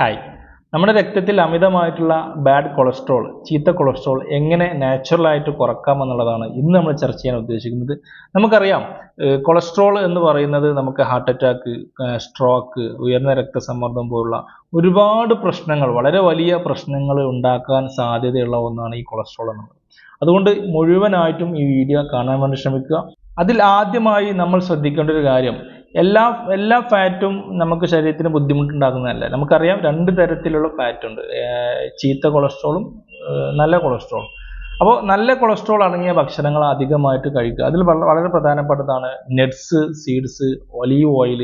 Hi നമ്മുടെ രക്തത്തിൽ അമിതമായിട്ടുള്ള ബാഡ് കൊളസ്ട്രോൾ ചീത്ത കൊളസ്ട്രോൾ എങ്ങനെ നാച്ചുറലായിട്ട് കുറക്കാമെന്നുള്ളതാണ് ഇന്ന് നമ്മൾ ചർച്ച ചെയ്യാൻ ഉദ്ദേശിക്കുന്നത്. നമുക്കറിയാം കൊളസ്ട്രോൾ എന്ന് പറയുന്നത് നമുക്ക് ഹാർട്ട് അറ്റാക്ക് സ്ട്രോക്ക് ഉയർന്ന രക്തസമ്മർദ്ദം പോലുള്ള ഒരുപാട് പ്രശ്നങ്ങൾ വളരെ വലിയ പ്രശ്നങ്ങൾ ഉണ്ടാക്കാൻ സാധ്യതയുള്ള ഒന്നാണ് ഈ കൊളസ്ട്രോൾ എന്നുള്ളത്. അതുകൊണ്ട് മുഴുവനായിട്ടും ഈ വീഡിയോ കാണാൻ വേണ്ടി ശ്രമിക്കുക. അതിൽ ആദ്യമായി നമ്മൾ ശ്രദ്ധിക്കേണ്ട ഒരു കാര്യം എല്ലാ എല്ലാ ഫാറ്റും നമുക്ക് ശരീരത്തിന് ബുദ്ധിമുട്ടുണ്ടാക്കുന്നതല്ല. നമുക്കറിയാം രണ്ട് തരത്തിലുള്ള ഫാറ്റ് ഉണ്ട്. ചീത്ത കൊളസ്ട്രോളും നല്ല കൊളസ്ട്രോളും അപ്പോൾ നല്ല കൊളസ്ട്രോൾ അടങ്ങിയ ഭക്ഷണങ്ങൾ അധികമായിട്ട് കഴിക്കുക. അതിൽ വളരെ പ്രധാനപ്പെട്ടതാണ് നട്ട്സ് സീഡ്സ് ഒലീവ് ഓയിൽ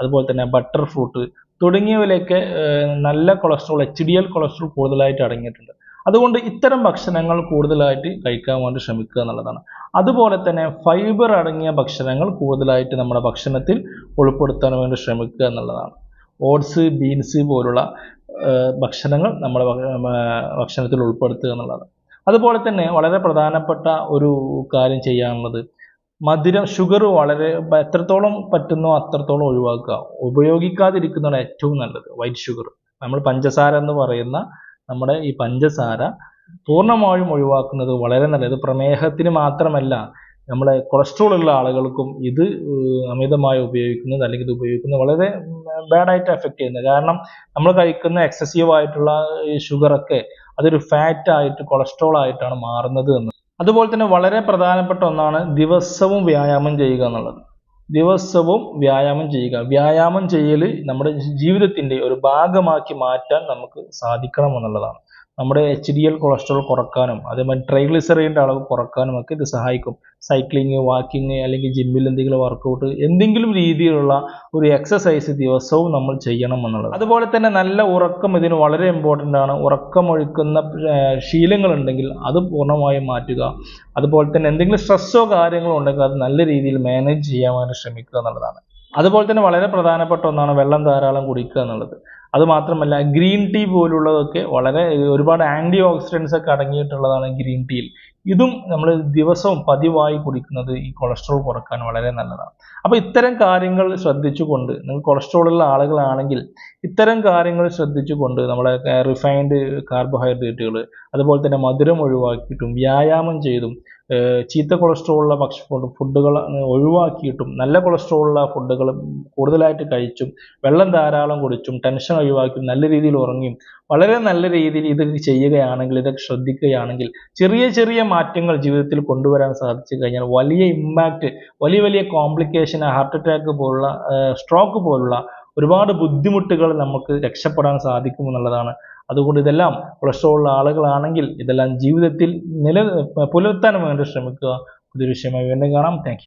അതുപോലെ തന്നെ ബട്ടർ ഫ്രൂട്ട് തുടങ്ങിയവയിലൊക്കെ നല്ല cholesterol H D L cholesterol കൂടുതലായിട്ട് അടങ്ങിയിട്ടുണ്ട്. അതുകൊണ്ട് ഇത്തരം ഭക്ഷണങ്ങൾ കൂടുതലായിട്ട് കഴിക്കാൻ വേണ്ടി ശ്രമിക്കുക എന്നുള്ളതാണ്. അതുപോലെ തന്നെ ഫൈബർ അടങ്ങിയ ഭക്ഷണങ്ങൾ കൂടുതലായിട്ട് നമ്മുടെ ഭക്ഷണത്തിൽ ഉൾപ്പെടുത്താൻ വേണ്ടി ശ്രമിക്കുക എന്നുള്ളതാണ്. ഓട്സ് ബീൻസ് പോലുള്ള ഭക്ഷണങ്ങൾ നമ്മുടെ ഭക്ഷണത്തിൽ ഉൾപ്പെടുത്തുക എന്നുള്ളതാണ്. അതുപോലെ തന്നെ വളരെ പ്രധാനപ്പെട്ട ഒരു കാര്യം ചെയ്യാനുള്ളത് മധുരം ഷുഗർ വളരെ എത്രത്തോളം പറ്റുന്നോ അത്രത്തോളം ഒഴിവാക്കുക. ഉപയോഗിക്കാതിരിക്കുന്നതാണ് ഏറ്റവും നല്ലത് വൈറ്റ് ഷുഗർ നമ്മൾ പഞ്ചസാര എന്ന് പറയുന്ന നമ്മുടെ ഈ പഞ്ചസാര പൂർണമായും ഒഴിവാക്കുന്നത് വളരെ നല്ലത്. പ്രമേഹത്തിന് മാത്രമല്ല നമ്മളെ കൊളസ്ട്രോൾ ഉള്ള ആളുകൾക്കും ഇത് അമിതമായി ഉപയോഗിക്കുന്നത് അല്ലെങ്കിൽ ഇത് ഉപയോഗിക്കുന്നത് വളരെ ബാഡായിട്ട് എഫക്റ്റ് ചെയ്യുന്നത് കാരണം നമ്മൾ കഴിക്കുന്ന എക്സസീവ് ആയിട്ടുള്ള ഷുഗറൊക്കെ അതൊരു ഫാറ്റ് ആയിട്ട് കൊളസ്ട്രോൾ ആയിട്ടാണ് മാറുന്നത് എന്ന്. അതുപോലെ തന്നെ വളരെ പ്രധാനപ്പെട്ട ഒന്നാണ് ദിവസവും വ്യായാമം ചെയ്യുക എന്നുള്ളത്. ദിവസവും വ്യായാമം ചെയ്യുക. വ്യായാമം ചെയ്യൽ നമ്മുടെ ജീവിതത്തിന്റെ ഒരു ഭാഗമാക്കി മാറ്റാൻ നമുക്ക് സാധിക്കണം എന്നുള്ളതാണ്. നമ്മുടെ എച്ച് ഡി എൽ കൊളസ്ട്രോൾ കുറക്കാനും അതേമാതിരി ട്രൈഗ്ലിസറിന്റെ അളവ് കുറക്കാനും ഒക്കെ ഇത് സഹായിക്കും. സൈക്ലിങ് വാക്കിങ് അല്ലെങ്കിൽ ജിമ്മിൽ എന്തെങ്കിലും വർക്കൗട്ട് എന്തെങ്കിലും രീതിയിലുള്ള ഒരു എക്സസൈസ് ദിവസവും നമ്മൾ ചെയ്യണം എന്നുള്ളത്. അതുപോലെ തന്നെ നല്ല ഉറക്കം ഇതിന് വളരെ ഇമ്പോർട്ടന്റ് ആണ്. ഉറക്കമൊഴിക്കുന്ന ശീലങ്ങളുണ്ടെങ്കിൽ അത് പൂർണമായും മാറ്റുക. അതുപോലെ തന്നെ എന്തെങ്കിലും സ്ട്രെസ്സോ കാര്യങ്ങളോ ഉണ്ടെങ്കിൽ അത് നല്ല രീതിയിൽ മാനേജ് ചെയ്യാൻ ശ്രമിക്കുക എന്നുള്ളതാണ്. അതുപോലെ തന്നെ വളരെ പ്രധാനപ്പെട്ട ഒന്നാണ് വെള്ളം ധാരാളം കുടിക്കുക എന്നുള്ളത്. അത് മാത്രമല്ല ഗ്രീൻ ടീ പോലുള്ളതൊക്കെ വളരെ ഒരുപാട് ആന്റി ഓക്സിഡൻസ് ഒക്കെ അടങ്ങിയിട്ടുള്ളതാണ് ഗ്രീൻ ടീയിൽ. ഇതും നമ്മൾ ദിവസവും പതിവായി കുടിക്കുന്നത് ഈ കൊളസ്ട്രോൾ കുറയ്ക്കാൻ വളരെ നല്ലതാണ്. അപ്പോൾ ഇത്തരം കാര്യങ്ങൾ ശ്രദ്ധിച്ചുകൊണ്ട് നിങ്ങൾ കൊളസ്ട്രോൾ ഉള്ള ആളുകളാണെങ്കിൽ ഇത്തരം കാര്യങ്ങൾ ശ്രദ്ധിച്ചുകൊണ്ട് നമ്മളെ റിഫൈൻഡ് കാർബോഹൈഡ്രേറ്റുകൾ അതുപോലെ തന്നെ മധുരം ഒഴിവാക്കിയിട്ടും വ്യായാമം ചെയ്തും ചീത്ത കൊളസ്ട്രോൾ ഉള്ള ഭക്ഷ ഫുഡുകൾ ഒഴിവാക്കിയിട്ടും നല്ല കൊളസ്ട്രോൾ ഉള്ള ഫുഡുകൾ കൂടുതലായിട്ട് കഴിച്ചും വെള്ളം ധാരാളം കുടിച്ചും ടെൻഷൻ ഒഴിവാക്കിയും നല്ല രീതിയിൽ ഉറങ്ങിയും വളരെ നല്ല രീതിയിൽ ഇത് ചെയ്യുകയാണെങ്കിൽ ഇതൊക്കെ ശ്രദ്ധിക്കുകയാണെങ്കിൽ ചെറിയ ചെറിയ മാറ്റങ്ങൾ ജീവിതത്തിൽ കൊണ്ടുവരാൻ സാധിച്ചു കഴിഞ്ഞാൽ വലിയ ഇമ്പാക്റ്റ് വലിയ വലിയ കോംപ്ലിക്കേഷൻ ഹാർട്ട് അറ്റാക്ക് പോലുള്ള സ്ട്രോക്ക് പോലുള്ള ഒരുപാട് ബുദ്ധിമുട്ടുകൾ നമുക്ക് രക്ഷപ്പെടാൻ സാധിക്കും എന്നുള്ളതാണ്. അതുകൊണ്ട് ഇതെല്ലാം ഉള്ള ആളുകളാണെങ്കിൽ ഇതെല്ലാം ജീവിതത്തിൽ നില പുലർത്താൻ വേണ്ടി ശ്രമിക്കുക. പുതിയൊരു വിഷയമായി വീണ്ടും കാണാം. താങ്ക്